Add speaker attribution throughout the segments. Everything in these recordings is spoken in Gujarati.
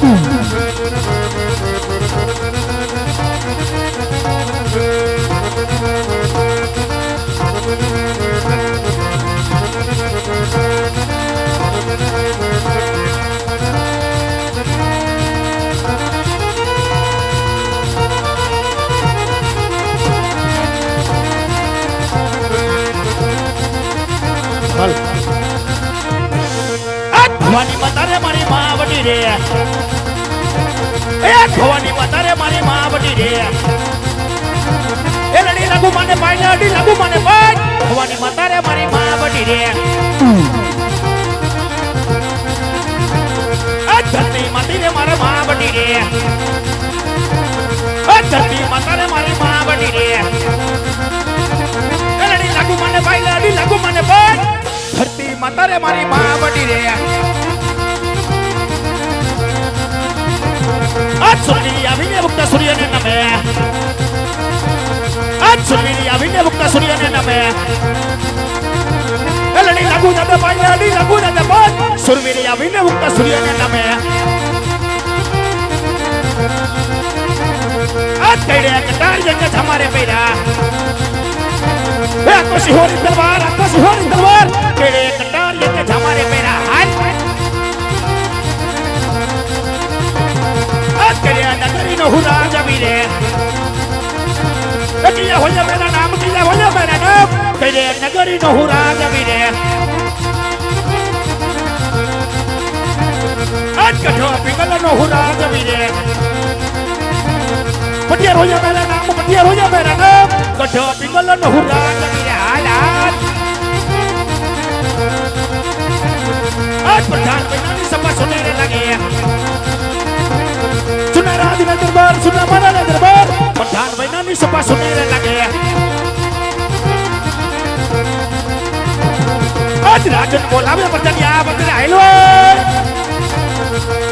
Speaker 1: Hmm. એ ભવાની માતારે મારી માં વટી રે. એ લડી મને પાઈ લડી લાગુ માને પાઈ ભવાની માતારે મારી માં બની રે. ધરતી માતી રે મારે માં વટી રે. ધરતી માતારે મારી માં બની રે. લડી લાગુ મને પાઈ લડી લાગુ મને પાઈ ધરતી માતારે મારી માં વટી રે. આજ સુરવીરી આવીને મુક્ત સૂર્યને નમે આજ સુરવીરી આવીને મુક્ત સૂર્યને નમે એ લડી લાગુ દાદા પાઈ લડી લાગુ દાદા પાઈ સુરવીરી આવીને મુક્ત સૂર્યને નમે આજ કઈડે કટાર જંગ અમારે પૈરા કટાર જંગ અમારે પૈરા કર્યા નગરીનો હું રાજ આવી રે એ હોય મેરા નામ કિયા હોય મેરા નામ કઈડે નગરીનો હું રાજ આવી રે આજ કઠો પિંગલનો હું રાજ આવી રે પટિયા રોયા મેરા નામ પટિયા રોયા મેરા નામ, કઠો પિંગલનો હું રાજ આવી રે હાલ હાલ. આજ પ્રધાન મહિનાની સભા સુનેરે લાગે. રાજીના દરબાર સુના મારાના દરબાર પ્રધાન મહિનાની સભા સુનેરે લાગે આજ રાજન બોલાવે પ્રધાન આ વખતે આયલો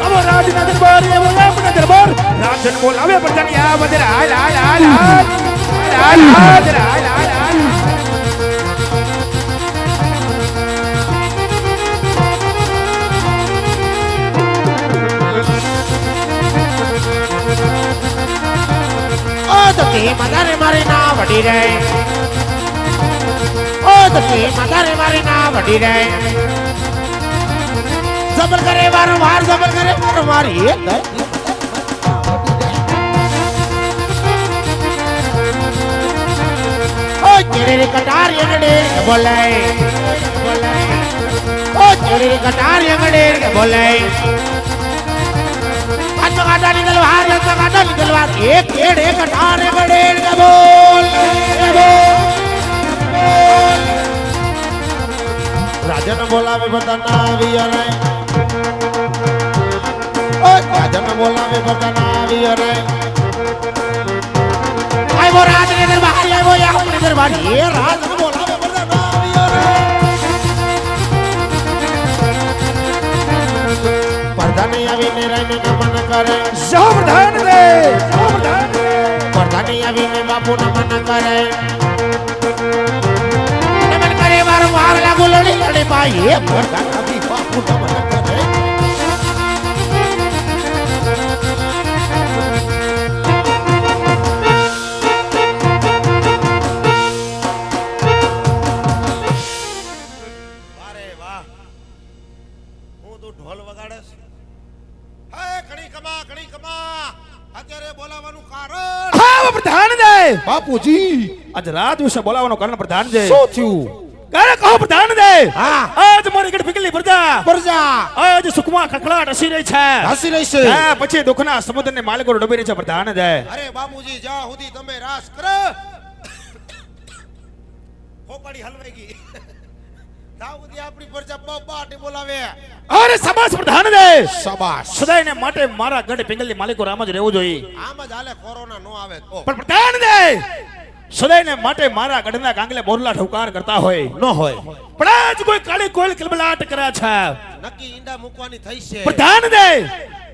Speaker 1: અમો રાજના દરબાર એવો આપના દરબાર રાજન બોલાવે પ્રધાન આ વખતે હાલ હાલ હાલ હાલ હાલ હાલ હાલ
Speaker 2: ઓ દતી મદારે મારી ના વડી રે ઓ દતી મદારે મારી ના વડી રે જબર કરે વારંવાર જબર કરે વારંવાર એ દતી ઓ ચેડે રે કટાર યંગડે બોલાય બોલાય ઓ ચેડે રે કટાર યંગડે બોલાય जगाता निकल बाहर जगाता निकल एक पेड़ एक अठार, एक डेढ़ का बोल? राजा ने बोला मैं बताना भी अरे राजा बोला मैं बताना भी अरे आई वो राज के आई वो यहाँ दरबार। ये राज પ્રધાને આવીને રહીને નમન કરે.
Speaker 1: સાવધાન રે સાવધાન રે
Speaker 2: પ્રધાને આવીને બાપુ નમન કરે. નમન કરે વારંવાર લાગુ લડી લડી ભાઈ. એ પ્રધાન આવી બાપુ નમન કરે. બાપુજી
Speaker 1: આજ રાત વિશે બોલાવવાનો કારણ પ્રધાન છે.
Speaker 2: શું થયું?
Speaker 1: કારે કહો પ્રધાન દે
Speaker 2: હા.
Speaker 1: આજ મારી ગઢ પીકલી પ્રજા.
Speaker 2: પ્રજા.
Speaker 1: આજ સુખમાં ખખડાટ હસી રહી છે.
Speaker 2: હસી રહી છે.
Speaker 1: હા પછી દુઃખના સમુદ્રને માલિકો ડબી રહી છે પ્રધાન દે
Speaker 3: અરે બાપુજી જા સુધી તમે રાસ કરો ખોપડી હલવાઈ ગઈ. સુધી આપણી પ્રજા બાટી બોલાવે.
Speaker 1: અરે સબાસ પ્રધાન સદાયને માટે મારા ગઢ પિંગલની માલિકો રામ જ રહેવું જોઈએ.
Speaker 3: આમ જ હાલે કોરોના નો આવે તો.
Speaker 1: પણ પ્રધાન જય સદાયને માટે મારા ગઢના કાંગલે બોરલા ઠુકાર કરતા હોય.
Speaker 2: ન હોય.
Speaker 1: પણ આજ કોઈ કાળી કોઈલ કિલબલાટ કરે છે.
Speaker 3: નક્કી ઈંડા મૂકવાની થઈ છે.
Speaker 1: પ્રધાન દે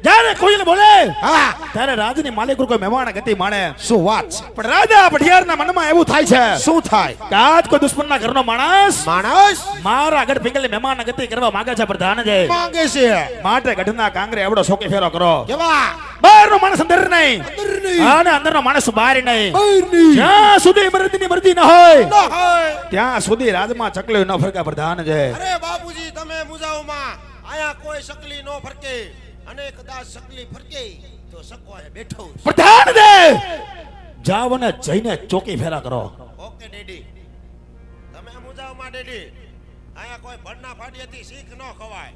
Speaker 1: જ્યારે કોઈલ બોલે
Speaker 4: હા.
Speaker 1: ત્યારે રાજની માલિક કોઈ મહેમાન ગતિ માણે.
Speaker 4: શું વાત છે?
Speaker 1: પણ રાજા ભટિયારના મનમાં એવું થાય છે.
Speaker 4: શું થાય?
Speaker 1: કે આજ કોઈ દુશ્મનના ઘરનો માણસ
Speaker 4: માણસ?
Speaker 1: મારા આગળ પિંગલ મહેમાન ગતિ કરવા માંગે છે પ્રધાનજી.
Speaker 4: માંગે છે.
Speaker 1: માટે ગઢના કાંગરે એવડો શોકી ફેરો કરો.
Speaker 4: કેવા?
Speaker 1: બહારનો માણસ અંદર નહીં.
Speaker 4: નહીં.
Speaker 1: અને અંદરનો માણસ બહાર નહીં.
Speaker 4: બહારની.
Speaker 1: જ્યાં સુધી મરદીની મરદી ન હોય
Speaker 2: ન હોય.
Speaker 1: ત્યાં સુધી રાજમાં ચકલી ન ફરકા પ્રધાન છે.
Speaker 2: અરે બાપુજી તમે મુજાઓમાં આયા કોઈ શકલી નો ફરકે. અને કદાચ શકલી ફરકે. તો સકો બેઠો
Speaker 1: પ્રધાન છે. જાવ અને જઈને ચોકી ફેરા કરો.
Speaker 2: Okay daddy. તમે મુજાઓમાં ડેડી. આયા કોઈ ફાડી હતી શીખ ન ખવાય.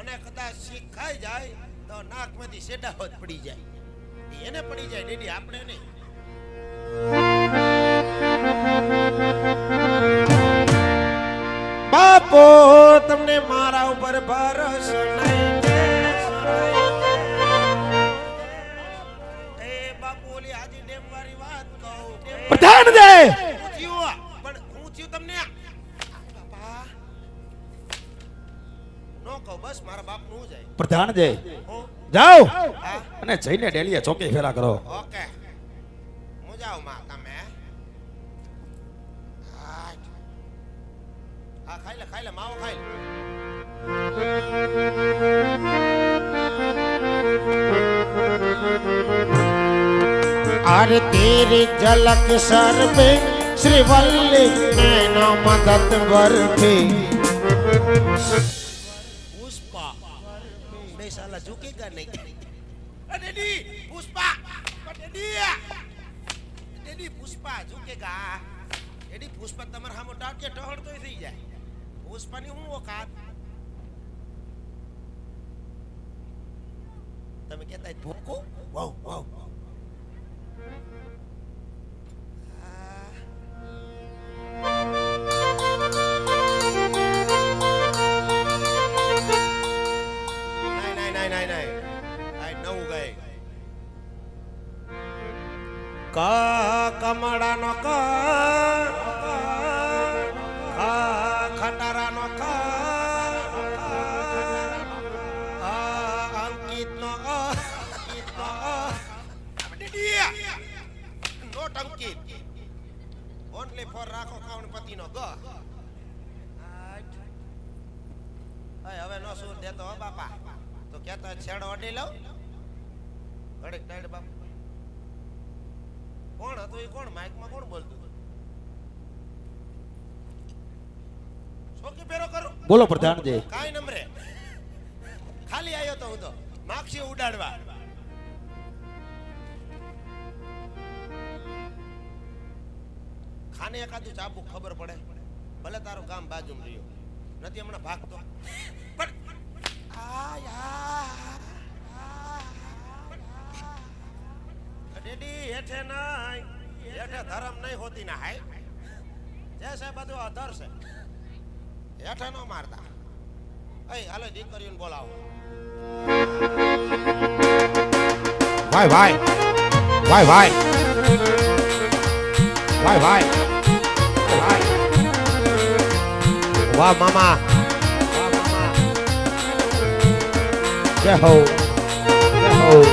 Speaker 2: અને કદાચ શીખ ખાઈ જાય તો નાકમાંથી સેડા હોત પડી જાય. એને પડી જાય ડેડી આપણે નહીં. બાપો તમને મારા ઉપર ભરોસો નહીં
Speaker 1: પ્રધાન
Speaker 2: થયું તમને બાપા નો કહું બસ મારા બાપનું જાય.
Speaker 1: પ્રધાન
Speaker 2: દે.
Speaker 1: જાઓ. અને જઈને ડેલીએ ચોકી ફેરા કરો.
Speaker 2: ઓકે. હું જાઉં માં તમે. હા ખાઈ લે ખાઈ લે માવો ખાઈ લે
Speaker 4: अरे तेरी झलक सर पे श्रीवल्ली नैना मदद बरफी
Speaker 2: પુષ્પા બે સાલા ઝુકેગા નહીં અરે ડી પુષ્પા અરે D daddy Pushpa ઝુકેગા daddy Pushpa તમારા હામો ટાટકે ટહળતોય થઈ જાય પુષ્પાની હું ઓકાત તમે કહેતા ભૂકો વાવ વાવ હવે નો સૂર દેતો હો બાપા? તો કેતો છેડો અડી લઉં? ઘડીક ટાઈડ બાપા. કોણ હતું એ કોણ? માઇકમાં કોણ બોલતું છોકી પેરો કરું.
Speaker 1: બોલો પ્રધાનજી
Speaker 2: કાઈ નંબરે ખાલી આવ્યો તો હું તો. માક્ષી ઉડાડવા. ખાને એકાદું ચાબુ ખબર પડે. ભલે તારું કામ બાજુમાં રહ્યું. નથી, હમણાં ભાગતો પણ આય. ડેડી હેઠે નહીં હેઠે ધરમ નહીં હોતી ના હાય. જે છે બધું અધર હેઠે ન મારતા. અય હાલો દીકરીઓને બોલાવો.
Speaker 4: ભાઈ ભાઈ. ભાઈ ભાઈ. ભાઈ ભાઈ. વાહ મામા. જય હો. જય હો.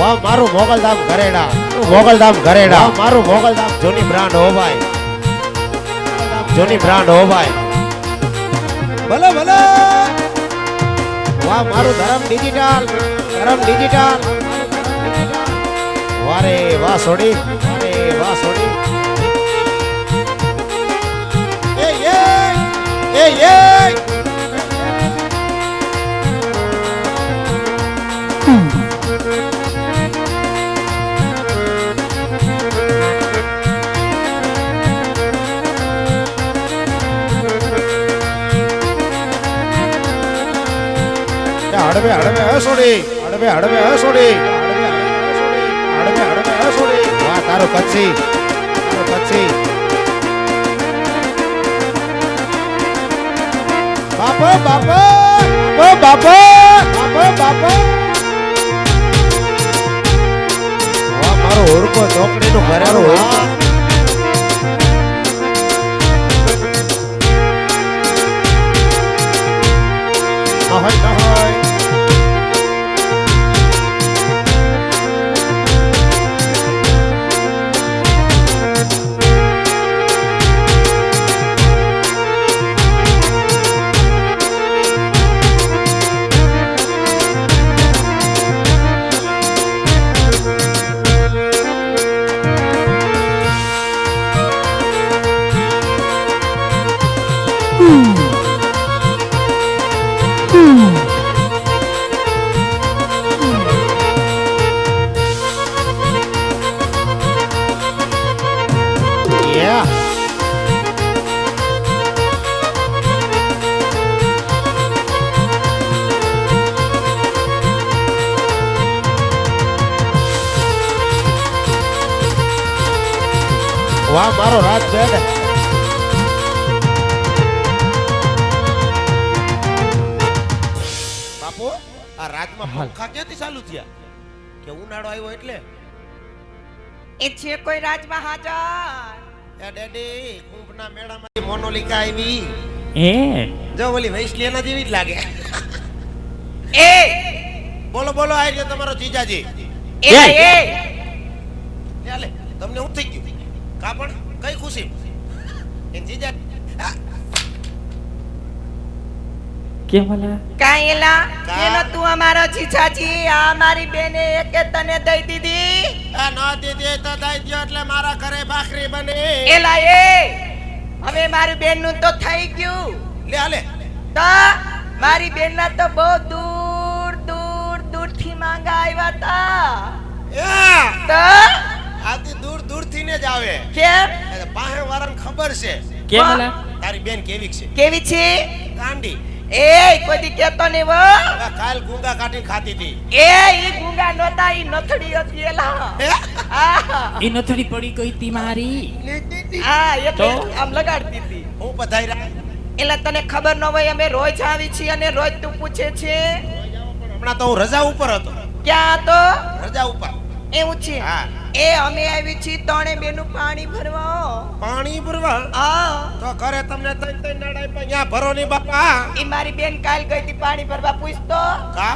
Speaker 4: વાહ મારું મોગલધામ ઘરેડા મોગલધામ ઘરેડા મારું મોગલધામ. જૂની બ્રાન્ડ હો ભાઈ. જૂની બ્રાન્ડ હો ભાઈ. ભલે ભલે. વાહ મારું ધરમ ડિજિટલ. ધરમ ડિજિટલ. વારે વાહ સોડી. વારે વાહ સોડી. એ એ હડવે હડવે હે સોડી હડવે હડવે હે સોડી હડવે હડવે હે વાહ તારો કચ્છી બાપા બાપા બાપા બાપા બાપા. બાપા મારો ઓરકો ચોકડીનું ઘરેલું ઓરકો વાહ મારો રાજ ને.
Speaker 2: બાપુ આ રાતમાં પંખા ક્યાંથી ચાલુ થયા? કે ઉનાળો આવ્યો એટલે?
Speaker 5: એ છે કોઈ રાજમાં હાજર.
Speaker 2: એ ડેડી કુંભના મેળામાંથી મોનોલિકા આવી.
Speaker 1: એ?
Speaker 2: જો ઓલી વૈશ્લી એના જેવી જ લાગે.
Speaker 5: એ.
Speaker 2: બોલો બોલો આવી ગયો તમારો જીજાજી.
Speaker 5: એ
Speaker 1: એ.
Speaker 2: તમને હું થઈ ગયું? કા પણ? કઈ ખુશી? એન જીજા
Speaker 5: તું અમારો જીજાજી આ મારી બેને એકે તને દઈ દીધી.
Speaker 2: આ ન દીધી તો દઈ દ્યો એટલે મારા ઘરે ભાખરી બને.
Speaker 5: એલા એ હવે મારી બેનનું તો થઈ ગયું.
Speaker 2: લે હાલે.
Speaker 5: તો મારી બેન ના તો બહુ દૂર દૂર દૂરથી માંગા આવ્યા તા. તો?
Speaker 2: આથી દૂર ને જ આવે.
Speaker 5: કેમ?
Speaker 2: પાહે પાસે ખબર છે.
Speaker 1: કેમ અલા
Speaker 2: તારી બેન કેવી છે?
Speaker 5: કેવી છે?
Speaker 2: ગાંડી.
Speaker 5: એ કોઈ કેતો નહીં વો
Speaker 2: કાલ ગુંગા કાઢી ખાતી હતી.
Speaker 5: એ ઈ ગુંગા નોતા ઈ નથડી હતી એલા.
Speaker 2: હે?
Speaker 5: આ
Speaker 1: એ નથડી પડી ગઈ તી મારી.
Speaker 5: આ એ
Speaker 1: તો?
Speaker 5: આમ લગાડતી હતી.
Speaker 2: હું પધાર્યા
Speaker 5: એટલે તને ખબર ન હોય અમે રોજ આવી છીએ અને રોજ તું પૂછે છે.
Speaker 2: હમણાં તો હું રજા ઉપર હતો.
Speaker 5: ક્યાં તો
Speaker 2: રજા ઉપર.
Speaker 5: એવું છે?
Speaker 2: હા.
Speaker 5: એ અમે આવી છીએ ત્રણે બેનું પાણી ભરવા
Speaker 2: પાણી ભરવા?
Speaker 5: આ
Speaker 2: તો ઘરે તમને ત્રણ ત્રણ નાડા પણ અહીંયા ભરો ની બાપા.
Speaker 5: ઈ મારી બેન કાલ ગઈ હતી પાણી ભરવા પૂછતો.
Speaker 2: કા?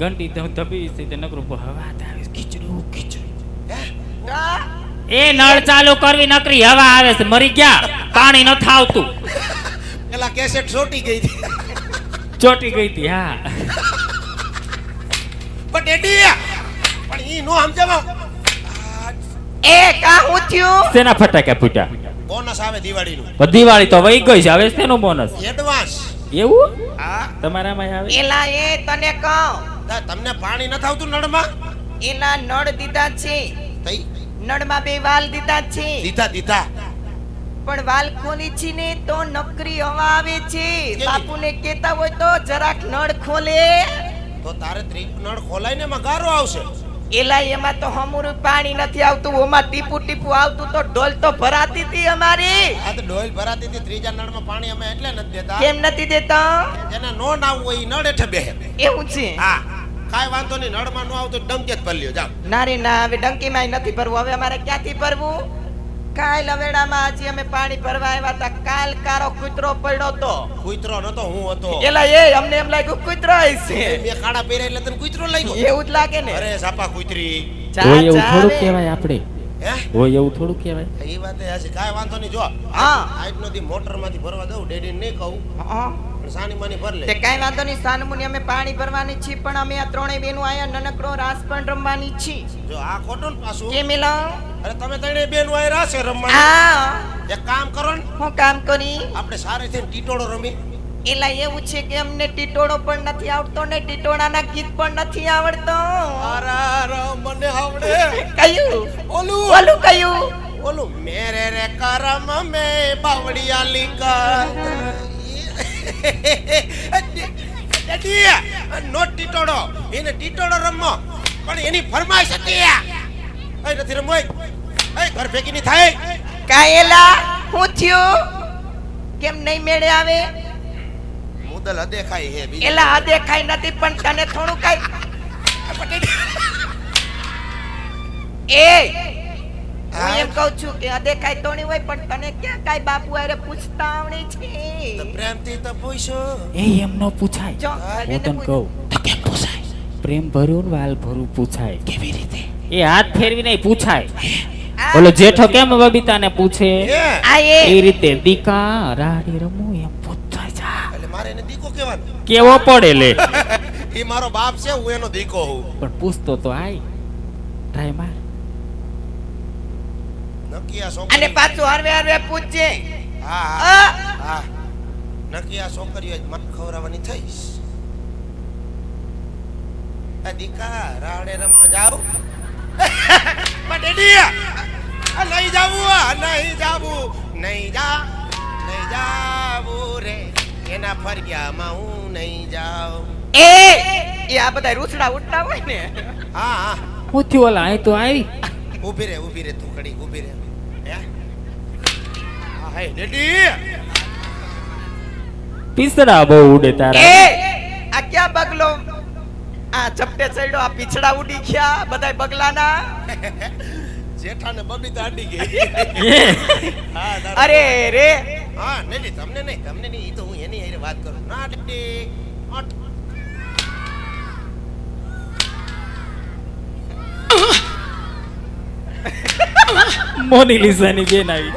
Speaker 1: ઘંટી ધબ ધબી છે તે નકરું હવા આવે ખીચડું ખીચડું. એ નળ ચાલુ કરવી નકરી હવા આવે છે મરી ગયા પાણી ન થાવતું
Speaker 2: પેલા કેસેટ છોટી ગઈ હતી.
Speaker 1: ચોટી ગઈ તી હા.
Speaker 2: પણ પણ ઈ નો સમજાવ.
Speaker 5: એ કા હું થયું?
Speaker 1: સેના ફટાકા ફૂટ્યા?
Speaker 2: બોનસ આવે દિવાળીનું.
Speaker 1: પણ દિવાળી તો વહી ગઈ છે હવે શેનું બોનસ
Speaker 2: એડવાન્સ
Speaker 1: એવું?
Speaker 2: હા.
Speaker 1: તમારામાં આવે?
Speaker 5: એલા એ તને કહું.
Speaker 2: તમને પાણી નથી આવતું નળમાં?
Speaker 5: એલા નળ દીધા છે.
Speaker 2: તઈ?
Speaker 5: નળમાં બે વાલ દીધા છે.
Speaker 2: દીધા દીધા.
Speaker 5: પણ વાલ ખોલી છે ને તો નકરી હવા આવે છે? બાપુને કેતા હોય તો જરાક નળ ખોલે.
Speaker 2: તો તારે ત્રીક નળ ખોલાય ને મગારો આવશે.
Speaker 5: એલા એમાં તો હમુરું પાણી નથી આવતું ઓમાં ટીપુ ટીપુ આવતું તો ડોલ તો ભરાતી હતી અમારી.
Speaker 2: આ તો ડોલ ભરાતી હતી ત્રીજા નળમાં પાણી અમે એટલે નથી દેતા.
Speaker 5: કેમ નથી દેતા?
Speaker 2: જેને નો ના હોય ઈ નળ હેઠે બેહે
Speaker 5: એવું છે?
Speaker 2: હા કાઈ વાંધો નહીં નળમાં નો આવતો ડંકી જ ભરી લ્યો જાઓ.
Speaker 5: ના રે ના હવે ડંકીમાં નથી ભરવું. હવે અમારે ક્યાંથી ભરવું? કાલ અવેડામાં આજે અમે પાણી ભરવા આવ્યા હતા કાલ કારો કૂતરો પડ્યો તો
Speaker 2: કૂતરો નતો હું હતો.
Speaker 5: એલા એ અમને એમ લાગ્યું કૂતરો હશે
Speaker 2: મે કાળા પહેર્યા એટલે તને કૂતરો લાગ્યો?
Speaker 5: એવું જ લાગે ને.
Speaker 2: અરે સાપા કૂતરી.
Speaker 1: હોય એવું થોડું કહેવાય આપણે.
Speaker 2: હે?
Speaker 1: હોય એવું થોડું કહેવાય.
Speaker 2: એ વાત એ હશે. કાંઈ વાંધો નહીં જો.
Speaker 5: હા.
Speaker 2: આજનો દી મોટરમાંથી ભરવા દઉં ડેડીને નહીં કહું
Speaker 5: હા.
Speaker 2: સાની માની ભર લે.
Speaker 5: તે કાંઈ વાંધો નહીં સાનુમુની અમે પાણી ભરવાની છીએ પણ અમે આ ત્રણેય બેનું આયા નનકડો રાસ પણ રમવાની છીએ.
Speaker 2: જો આ ખોટું ને પાછું.
Speaker 5: કે મિલા
Speaker 2: અરે તમે તણે બેન આય રાશે રમવા
Speaker 5: આ
Speaker 2: એક કામ કરો ને.
Speaker 5: હું કામ કરી?
Speaker 2: આપણે સારી થઈને ટીટોળો રમી.
Speaker 5: એલા એવું છે કે અમને ટીટોળો પણ નથી આવડતો ને ટીટોળાના ગીત પણ નથી આવડતો.
Speaker 2: મને આવડે.
Speaker 5: કયું?
Speaker 2: ઓલું?
Speaker 5: ઓલું કયું?
Speaker 2: ઓલું? મેરે રે કરમ મે બાવડિયા લીકા નો ટીટોળો. એને ટીટોળો રમો. પણ એની ફરમાઈશ હતી એ નથી રમોય. એ ઘર ભેગી નહીં થાય.
Speaker 5: કાયેલા હું થયું? કેમ નહીં મેળે આવે?
Speaker 2: મુદલ હદે ખાઈ હે બીજું.
Speaker 5: એલા હદે દેખાય નથી પણ તને થોડું કઈ એ હું એમ કહું છું કે હદે ખાય તોણી હોય પણ તને ક્યાં કાય બાપુ હારે પૂછતા આવડે
Speaker 2: તો
Speaker 5: છે
Speaker 2: પ્રેમથી તો પૂછો.
Speaker 1: એ એમ નો પૂછાય.
Speaker 5: જો
Speaker 1: હું. તને કહું તો કેમ પૂછાય? પ્રેમ ભર્યું વાલ ભરું પૂછાય. કેવી રીતે? એ હાથ ફેરવી નહીં પૂછાય. ઓલો જેઠો કેમ બબીતાને પૂછે?
Speaker 2: એ
Speaker 5: આ
Speaker 1: એ.
Speaker 5: એ
Speaker 1: રીતે દીકા રાડી રમું એમ પૂછાય જા.
Speaker 2: એટલે મારે એને દીકો કહેવાનું.
Speaker 1: કેવો પડે લે.
Speaker 2: એ મારો બાપ છે હું એનો દીકો હું
Speaker 1: પણ પૂછતો તો આય. ટ્રાય માર.
Speaker 2: નકિયા
Speaker 5: અને
Speaker 2: છોકરી
Speaker 5: પાછું હરવે હરવે પૂછજે.
Speaker 2: હા હા. નકિયા છોકરીઓ જ મન ખવરાવાની થઈશ. આ દીકા રાડે રમવા જાવ પણ ડેડી નહીં જાવું આ નહીં જાવું નહીં જા નહીં જાવું રે. એના ફરિયામાં હું નહીં જાઉં.
Speaker 5: એ એ આ બધા રૂસડા ઉડતા હોય ને.
Speaker 2: હા હા.
Speaker 1: હું થયું ઓલા અહીં તો આવી
Speaker 2: ઊભી રે ઊભી રે તું ઘડી ઊભી રે. હે? હા હે ડેડી.
Speaker 6: પીસડા બહુ ઉડે તારા.
Speaker 5: એ આ ક્યાં બગલો? આ ચપટે ચડ્યો આ પીછડા ઉડી ગયા બધાય બગલાના.
Speaker 2: જેઠાને બબીતા અડી ગઈ. હા તારા-
Speaker 5: અરે રે.
Speaker 2: હા નહીં નહીં તમને નહીં તમને નહીં ઈ તો હું એની હારે વાત કરું. ના ડેડી અટ.
Speaker 6: મોનિલિસાની બેન આવી.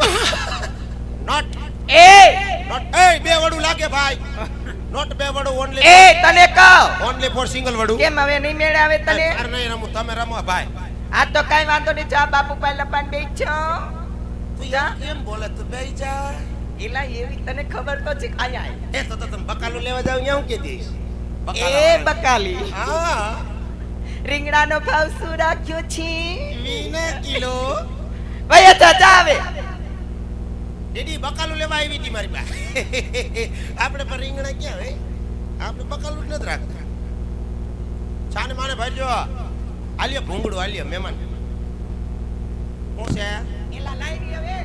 Speaker 2: નોટ.
Speaker 5: એ!
Speaker 2: નોટ. એ બે વડું લાગે ભાઈ. નોટ બે વડું ઓનલી
Speaker 5: એ તને કહો.
Speaker 2: ઓનલી ફોર સિંગલ વડું.
Speaker 5: કેમ હવે નહીં મેળે આવે તને?
Speaker 2: અરે નહીં રમું તમે રમો ભાઈ.
Speaker 5: આ તો કઈ વાંધો નહીં. જા બાપુ પાસે લપાન બે છો
Speaker 2: તું કેમ બોલે તું બે જા?
Speaker 5: એલા એવી તને ખબર તો છે આયા.
Speaker 2: એ તો તમે બકાલું લેવા જાવ અહીંયા હું કે દઈશ?
Speaker 5: એ બકાલી.
Speaker 2: હા.
Speaker 5: રીંગણાનો ભાવ શું રાખ્યો છે?
Speaker 2: વીને કિલો.
Speaker 5: ભાઈ ચાચા આવે
Speaker 2: દીદી બકાલું લેવા આવી હતી મારી પાસે. આપણે પર રીંગણા ક્યાં હે આપણે બકાલું જ નથી રાખતા. છાને માને ભાઈ જો આલ્યો ભૂંગળું આલ્યો મહેમાન. શું છે?
Speaker 5: એલા લાઈ હવે